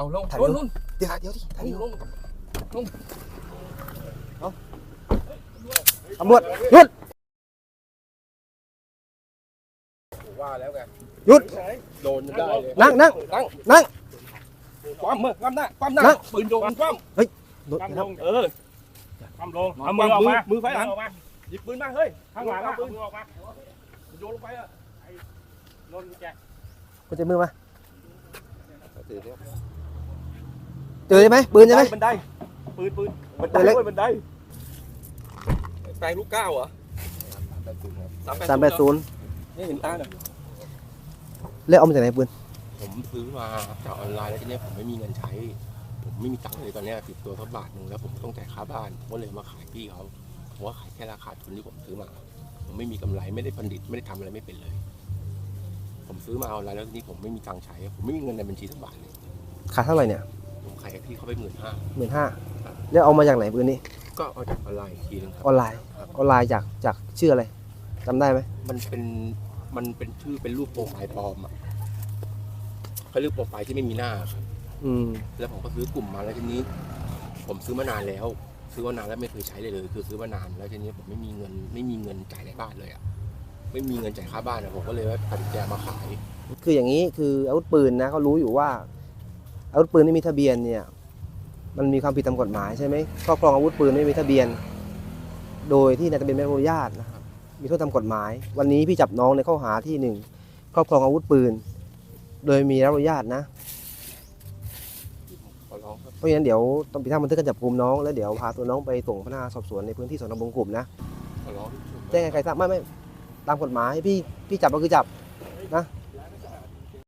เอาลงถ่ายลรูงปลงเดี๋ยวเดี๋ยวดิถ่ายลรูงปลงตำรวจหยุดว่าแล้วไงหยุดโดนได้เลยนั่งนั่งนั่งนั่งคว่ำมือคว่ำหน้าคว่ำหน้านั่งปืนโดนคว่หยุดตั้งนะลครับงำเออทำลงเอามือออกมามือไฟหลังออกมาหยิบปืนมาเฮ้ยข้างหลังเอาเอาปืนมือออกมาโยนลงไปอะลนแจคุณจะมือมา เจอใช่ไหมปืนใช่ไหม บันไดปืนปืนบันไดปืนเล็ก เว้ยบันไดแปลงลูกเก้าเหรอสามสามแปดศูนย์นี่เห็นตาเนี่ยแล้วเอามาจากไหนปืนผมซื้อมาจากออนไลน์แล้วทีเนี้ยผมไม่มีเงินใช้ ผมไม่มีตังค์เลยตอนเนี้ยติดตัวสักบาทหนึ่งแล้วผมต้องจ่ายค่าบ้านผมก็เลยมาขายพี่เขาผมว่าขายแค่ราคาทุนที่ผมซื้อมา ผมไม่มีกำไรไม่ได้ผลิตไม่ได้ทำอะไรไม่เป็นเลย ผมซื้อมาออนไลน์แล้วทีนี้ผมไม่มีตังค์ใช้ ผมไม่มีเงินในบัญชีสักบาทเลย ขาดเท่าไหร่เนี่ยผมขายให้พี่เขาไปหมื่นห้า หมื่นห้าแล้วเอามาจากไหนปืนนี้ก็เอาจากออนไลน์อีกทีนึงครับออนไลน์ออนไลน์จากจากชื่ออะไรจำได้ไหมมันเป็นมันเป็นชื่อเป็นรูปโปรไฟล์ปลอมอะเขาเรียกโปรไฟล์ที่ไม่มีหน้าครับอืมแล้วผมก็ซื้อกลุ่มมาแล้วทีนี้ ผมซื้อมานานแล้ว ซื้อมานานแล้วไม่เคยใช้เลยเลย คือซื้อมานานแล้วทีนี้ผมไม่มีเงิน ไม่มีเงินจ่ายในบ้านเลยอะไม่มีเงินจ่ายค่าบ้านอะผมก็เลยว่าตัดสินใจมาขาย คืออย่างนี้คืออาวุธปืนนะเขารู้อยู่ว่า อาวุธปืนไม่มีทะเบียนเนี่ยมันมีความผิดตามกฎหมายใช่ไหมครอบครองอาวุธปืนไม่มีทะเบียน โดยที่นายทะเบียนไม่ได้รับอนุญาตนะครับมีโทษตามกฎหมาย วันนี้พี่จับน้องในข้อหาที่หนึ่งครอบครองอาวุธปืน โดยมีรับอนุญาตนะขอร้องครับเพราะฉะนั้นเดี๋ยวต้องพิทักษ์บันทึกการจับกลุ่มน้องแล้วเดี๋ยวพาตัวน้องไปส่งพนักงานสอบสวนในพื้นที่สนบงกลุ่มนะขอร้องแจ้งให้ใครทราบไม่ไม่ตามกฎหมายพี่พี่จับก็คือจับนะ